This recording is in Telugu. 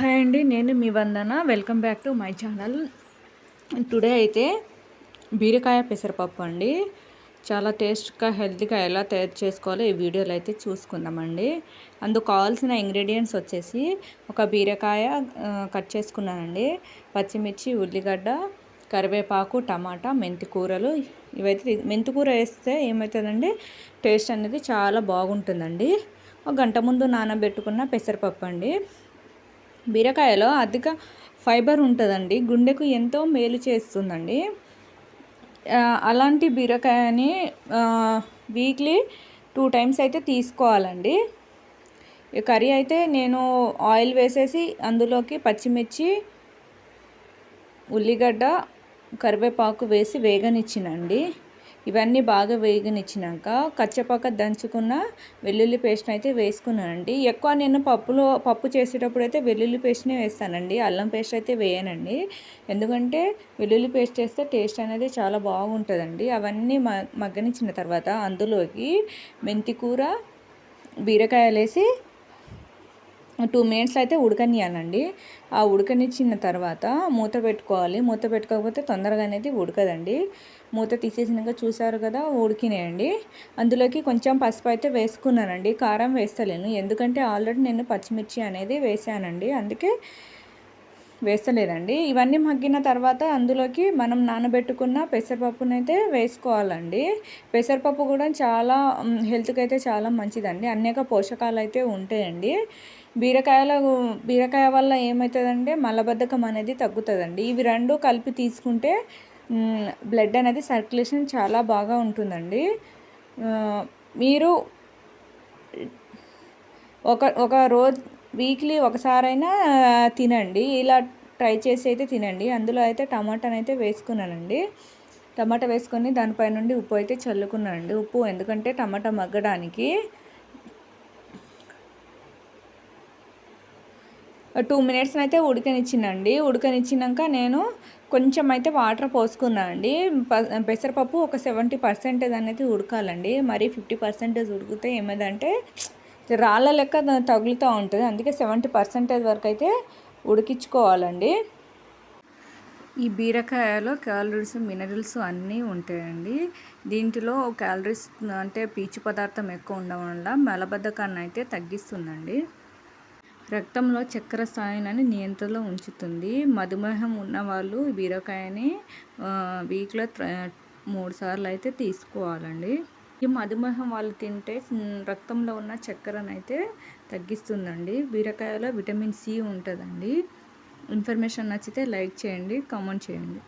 హాయ్ అండి నేను మీ Vandana. Welcome back to my channel today అయితే బీరకాయ పెసరపప్పు అండి. చాలా టేస్ట్గా హెల్తీగా ఎలా తయారు చేసుకోవాలో ఈ వీడియోలో అయితే చూసుకుందామండి. అందుకు కావాల్సిన ఇంగ్రీడియంట్స్ వచ్చేసి ఒక బీరకాయ కట్ చేసుకున్నానండి. పచ్చిమిర్చి ఉల్లిగడ్డ కరివేపాకు టమాటా మెంతి కూరలు. ఇవైతే మెంతి కూర వేస్తే ఏమవుతుందండి? టేస్ట్ అనేది చాలా బాగుంటుందండి. ఒక గంట ముందు నానబెట్టుకున్న పెసరపప్పు అండి. బీరకాయలో అధిక ఫైబర్ ఉంటుందండి. గుండెకు ఎంతో మేలు చేస్తుందండి. అలాంటి బీరకాయని వీక్లీ టూ టైమ్స్ అయితే తీసుకోవాలండి. కర్రీ అయితే నేను ఆయిల్ వేసేసి అందులోకి పచ్చిమిర్చి ఉల్లిగడ్డ కరివేపాకు వేసి వేగనిచ్చినండి. ఇవన్నీ బాగా వేగనిచ్చినాక కచ్చపక్క దంచుకున్న వెల్లుల్లి పేస్ట్ని అయితే వేసుకున్నానండి. ఎక్కువ నేను పప్పులో పప్పు చేసేటప్పుడు అయితే వెల్లుల్లి పేస్ట్నే వేస్తానండి. అల్లం పేస్ట్ అయితే వేయనండి. ఎందుకంటే వెల్లుల్లి పేస్ట్ వేస్తే టేస్ట్ అనేది చాలా బాగుంటుందండి. అవన్నీ మ మగ్గనిచ్చిన తర్వాత అందులోకి మెంతికూర బీరకాయలు వేసి టూ మినిట్స్ అయితే ఉడకనియాలండి ఆ ఉడకనిచ్చిన తర్వాత మూత పెట్టుకోవాలి. మూత పెట్టుకోకపోతే తొందరగా అనేది ఉడకదండి. మూత తీసేసినాక చూసారు కదా ఉడికినాయండి. అందులోకి కొంచెం పసుపు అయితే వేసుకున్నానండి. కారం వేస్తలేను. ఎందుకంటే ఆల్రెడీ నేను పచ్చిమిర్చి అనేది వేసానండి. అందుకే వేస్తలేదండి. ఇవన్నీ మగ్గిన తర్వాత అందులోకి మనం నానబెట్టుకున్న పెసరపప్పునైతే వేసుకోవాలండి. పెసరపప్పు కూడా చాలా హెల్త్కి అయితే చాలా మంచిదండి. అనేక పోషకాలు అయితే ఉంటాయండి. బీరకాయల బీరకాయ వల్ల ఏమవుతుందంటే మలబద్ధకం అనేది తగ్గుతుందండి. ఇవి రెండు కలిపి తీసుకుంటే బ్లడ్ అనేది సర్క్యులేషన్ చాలా బాగా ఉంటుందండి. మీరు ఒక ఒక రోజు వీక్లీ ఒకసారైనా తినండి. ఇలా ట్రై చేసి అయితే తినండి. అందులో అయితే టమాటాని అయితే వేసుకున్నానండి. టమాటా వేసుకొని దానిపై నుండి ఉప్పు అయితే చల్లుకున్నానండి. ఉప్పు ఎందుకంటే టమాటా మగ్గడానికి టూ మినిట్స్ అయితే ఉడకనిచ్చిందండి. ఉడకనిచ్చినాక నేను కొంచెం అయితే వాటర్ పోసుకున్నానండి పెసరపప్పు ఒక సెవెంటీ పర్సెంటేజ్ అనేది ఉడకాలండి. మరి ఫిఫ్టీ పర్సెంటేజ్ ఉడికితే ఏమైందంటే రాళ్ళ లెక్క తగులుతూ ఉంటుంది. అందుకే సెవెంటీ పర్సెంటేజ్ వరకు అయితే ఉడికించుకోవాలండి. ఈ బీరకాయలో క్యాలరీస్ మినరల్స్ అన్నీ ఉంటాయండి. దీంట్లో క్యాలరీస్ అంటే పీచు పదార్థం ఎక్కువ ఉండడం వల్ల మలబద్ధకాన్ని అయితే తగ్గిస్తుందండి. రక్తంలో చక్కెర స్థాయిని నియంత్రణలో ఉంచుతుంది. మధుమేహం ఉన్నవాళ్ళు బీరకాయని వీక్లో మూడు సార్లు అయితే తీసుకోవాలండి. ఈ మధుమేహం వాళ్ళు తింటే రక్తంలో ఉన్న చక్కెరను అయితే తగ్గిస్తుందండి. బీరకాయలో విటమిన్ సి ఉంటుందండి. ఇన్ఫర్మేషన్ నచ్చితే లైక్ చేయండి కామెంట్ చేయండి.